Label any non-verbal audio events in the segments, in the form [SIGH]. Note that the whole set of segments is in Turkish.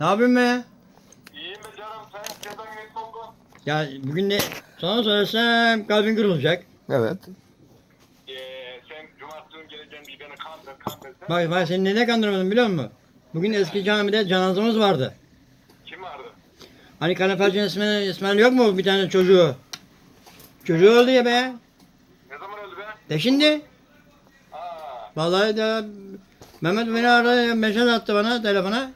Ne yapıyorsun be? İyiyim be canım sen neden net oldun? Ya bugün de sana söylesem kalbin kırılacak. Evet. Ee, sen cumartesi günü geleceğim diye beni kandır kandır. Bak ben seni neden kandırmadım biliyor musun? Bugün eski camide cenazemiz vardı. kim vardı? Hani Kaneferci'nin İsmail, İsmail yok mu bir tane çocuğu? Çocuğu öldü ya be. Ne zaman öldü be? De şimdi. Aa, Vallahi de Mehmet beni aradı, mesaj attı bana telefona.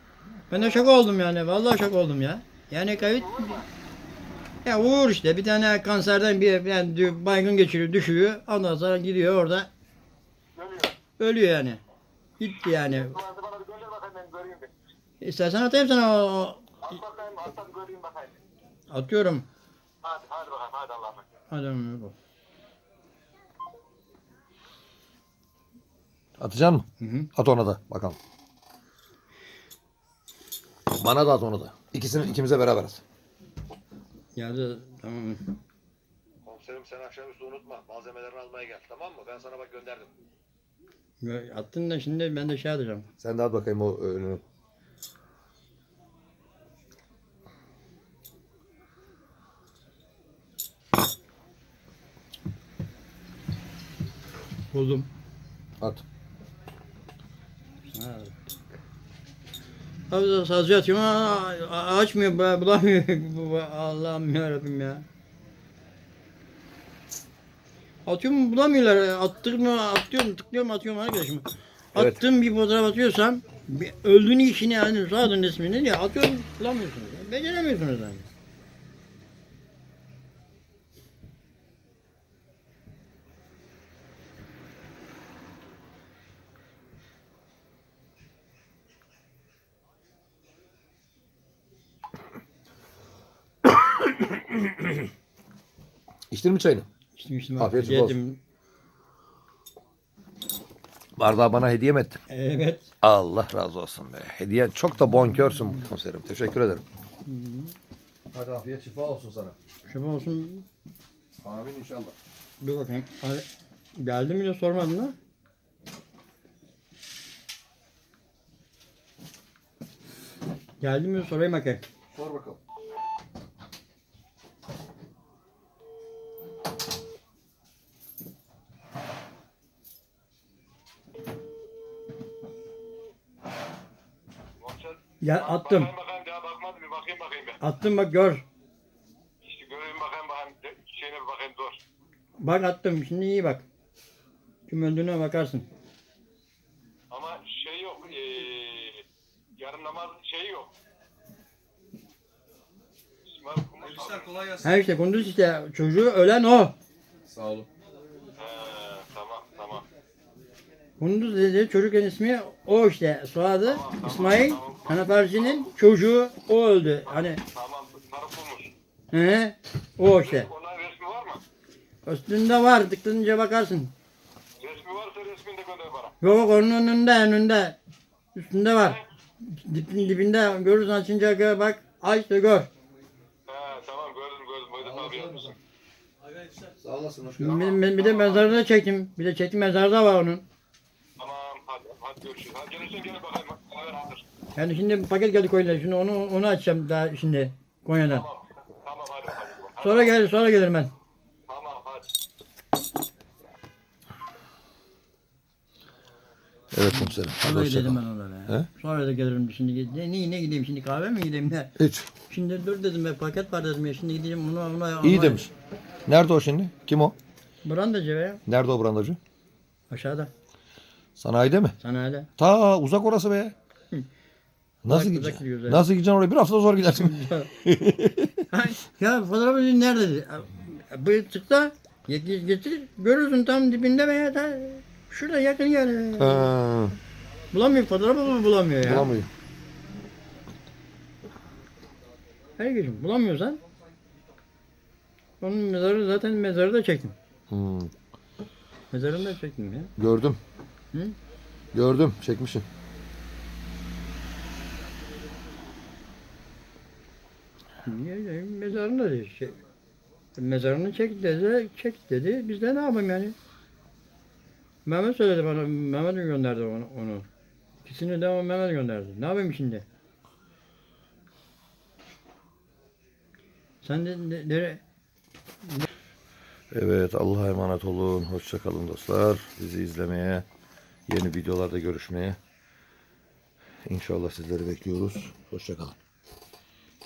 Ben de şok oldum yani. Vallahi şok oldum ya. Yani kayıt ya Uğur işte bir tane kanserden bir yani baygın geçiriyor, düşüyor. Ondan sonra gidiyor orada ölüyor. ölüyor yani. Gitti yani. İstersen atayım sana o, o- At bakayım at at göreyim bakayım. atıyorum. Hadi hadi bakayım hadi Allah'a emanet. Hadi ömür bu. Atacaksın mı? Hı hı. At ona da bakalım. Bana da at onu da. İkisini ikimize beraber at. Geldi tamam. Komiserim sen akşamüstü unutma. Malzemelerini almaya gel tamam mı? Ben sana bak gönderdim. Gö- Attın da şimdi ben de şey atacağım. Sen de at bakayım o önünü. Buldum. At. Abi a- açmıyor bu- bulamıyor. [LAUGHS] Bu- bu- Allah'ım yarabbim ya. Atıyorum bulamıyorlar. Attığımı atıyorum tıklıyorum atıyorum arkadaşım. Evet. Attığım bir fotoğraf atıyorsam öldüğünü işini yani zaten ismini ya atıyorum bulamıyorsunuz. Beceremiyorsunuz yani. [CLEARS THROAT] İçtin mi çayını? İçtim içtim. Afiyet olsun. Yedim. Bardağı bana hediye mi ettin? Evet. Allah razı olsun be. Hediyen çok da bonkörsün komiserim. Teşekkür ederim. Hadi afiyet şifa olsun sana. Şöyle olsun. Amin inşallah. Dur bakayım. Hadi. Geldi mi de sormadın mı? Geldi mi sorayım bakayım. Ya bak- attım. Bakayım bakayım daha bakmadım bir bakayım bakayım ben. Attım bak gör. İşte göreyim bakayım bakayım. Şeyine bir bakayım dur. Bak attım. Şimdi iyi bak. Kim öldüğüne bakarsın. Ama şey yok. Ee, yarım namaz şey yok. Kumus. kolay gelsin. Ha işte kunduz işte çocuğu ölen o. Sağ olun. He, tamam tamam. Kunduz dedi çocuğun ismi o işte. Soyadı Tamam, tamam, İsmail tamam. Hanefarci'nin çocuğu o öldü. Hani Tamam taraf bulmuş. he, o işte. Onların resmi var mı? Üstünde var. Tıklanınca bakarsın. Resmi varsa resmini de gönder bana. Yok onun önünde önünde. Üstünde var. Dipin dibinde görürsün açınca gör bak. Aç da gör. He tamam gördüm gördüm. Vedat abi yapmışsın. Sağ olasın. Hoş ben bir de mezarda çektim. Bir de çektim mezarda var onun. Tamam hadi, hadi görüşürüz. Hadi gelirsen gel bakayım. Haber hazır. Yani şimdi paket geldi Konya'dan. Şimdi onu onu açacağım daha şimdi Konya'dan. Tamam. Tamam hadi hadi. hadi. Sonra gelir sonra gelirim ben. Tamam hadi. Evet komiserim. Hadi Sonra hoşça gidelim ben ona be. He? Sonra da gelirim şimdi. Ne, ne, ne gideyim şimdi kahve mi gideyim ne? Hiç. Şimdi dur dedim ben paket var dedim ya şimdi gideceğim onu ona. ona İyi demiş. Nerede o şimdi? Kim o? Brandacı be. Nerede o brandacı? Aşağıda. Sanayide mi? Sanayide. Ta uzak orası be. Nasıl gideceksin? Nasıl gideceksin oraya? Bir hafta zor gidersin. [LAUGHS] Ya fotoğrafı nerede? Bu çıksa getir, getir görürsün tam dibinde veya da şurada yakın ha, Bulamıyor fotoğrafı mı bulamıyor ya. bulamıyor. Herkesin bulamıyorsan onun mezarı zaten mezarı da çektim. Hmm, Mezarını da çektim ya. gördüm. Hı? Gördüm. Çekmişsin. Niye? Mezarında dedi. Şey, mezarını çek dedi, çek dedi. Biz de ne yapalım yani? Mehmet söyledi bana, Mehmet gönderdi onu. onu. İkisini de Mehmet gönderdi. Ne yapayım şimdi? Sen de, de, de Evet Allah'a emanet olun. Hoşçakalın dostlar. Bizi izlemeye, yeni videolarda görüşmeye. İnşallah sizleri bekliyoruz. Hoşçakalın.